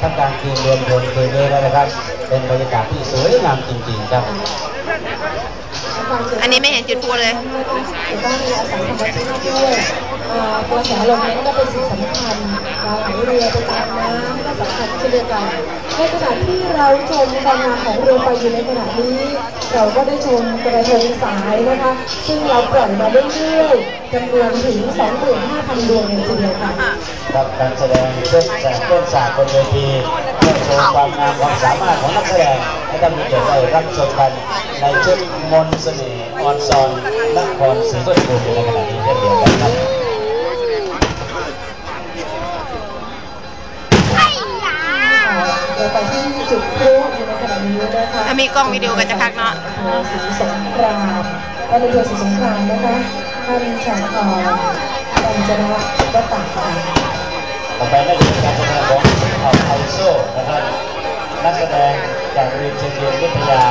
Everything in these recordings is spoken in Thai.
ท่ามกลางคืนรวมพลคืนนี้นะครับ เป็นบรรยากาศที่สวยงามจริงๆครับอันนี้ไม่เห็นจุดพูเลยถือว่ามีอาศัยธรรมชาติด้วยเอ่อกระแสลมนั้นก็เป็นสิ่งสำคัญเราไหลเรือไปตามน้ำ ก็สำคัญเช่นเดียวกันในขณะที่เราชมความงามของเรือไฟอยู่ในขณะนี้ เราก็ได้ชมกระทงสายนะคะ ซึ่งเราปล่อยมาเรื่อยๆจำนวนถึง 25,000 ดวงเลยทีเดียวค่ะครับการแสดงเครื่องแสงเครื่องสาดบนเวทีเพื่อโชว์ความงามความสามารถของนักแสดงให้ท่านผู้ชมได้รับชมกันในชุดมนต์เสน่ห์ออนซอนนครศรีธรรมราชในขณะนี้เช่นเดียวกันครับ ถ้ามีกล้องวิดีโอก็จะคักเนาะอำเภอศรีสงครามและในอำเภอศรีสงครามนะคะท่านชาญอกัญจนะก็ตากค่ะต่อไปน่าจะเป็นการแสดงของออกไอโซนะครับนักแสดงจากโรงเรียนเชียงเรียนวิทยา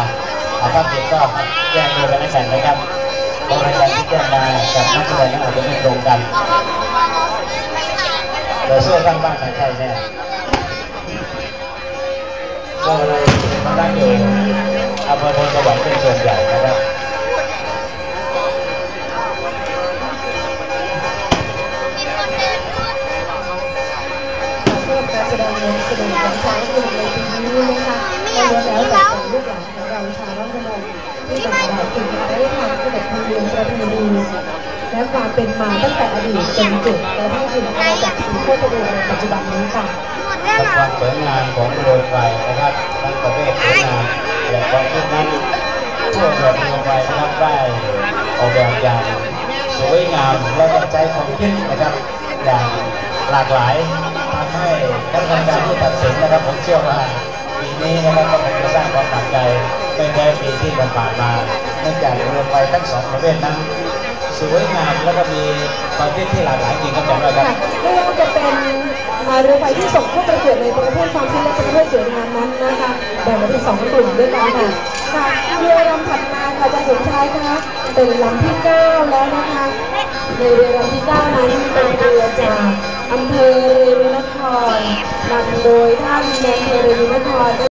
อาภาพเพียงก็แจ้งตัวกันให้กันนะครับบางรายการที่แจ้งมากับนักแสดงนั้นอาจจะไม่ตรงกันแต่โซ่ตั้งบ้านใครใช่แน่โซ่อ มาตั้งอยู่อำเภอพลสวรรค์เป็นส่วนใหญ่นะครับแสดงในแสดงของช้างเผือกในปีนี้นะคะก็ล้วนแล้วแต่ลูกหลานของเราชาวบ้านพนมที่ต่างๆถึงมาได้ทำขนบธรรมเนียมประเพณีและความเป็นมาตั้งแต่อดีตจนจุดกระทั่งถึงอาณาจักรศรีโคตรในปัจจุบันนี้ค่ะ กับความสวยงามของโรงไฟนะครับทั้งประเภทสวยงามและความคิดนั้นผู้ออกแบบโรงไฟนะครับได้ออกแบบอย่างสวยงามและก็ใจความคิดนะครับอย่างหลากหลายทำให้ท่านกรรมการที่ตัดสินนะครับผมเชื่อว่าปีนี้นะครับก็คงจะสร้างความหนักใจไม่แพ้ปีที่ผ่านมาเนื่องจากโรงไฟทั้งสองประเภทนั้นสวยงามแล้วก็มีความคิดที่หลากหลายจริงครับอาจารย์ว่าครับไม่ว่าจะเป็น เรือไฟที่ส่งเข้าประกวดในประเภทความคิดและประเภทสวยงามนั้นนะคะแบ่งออกเป็นสองกลุ่มด้วยกันค่ะค่ะเรือลำถัดมาค่ะอาจารย์สมชายคะเป็นลำที่เก้าแล้วนะคะในเรือลำที่เก้านั้นเป็นเรือจากอำเภอเรรุนครนำโดยท่านในอำเภอเรรุนคร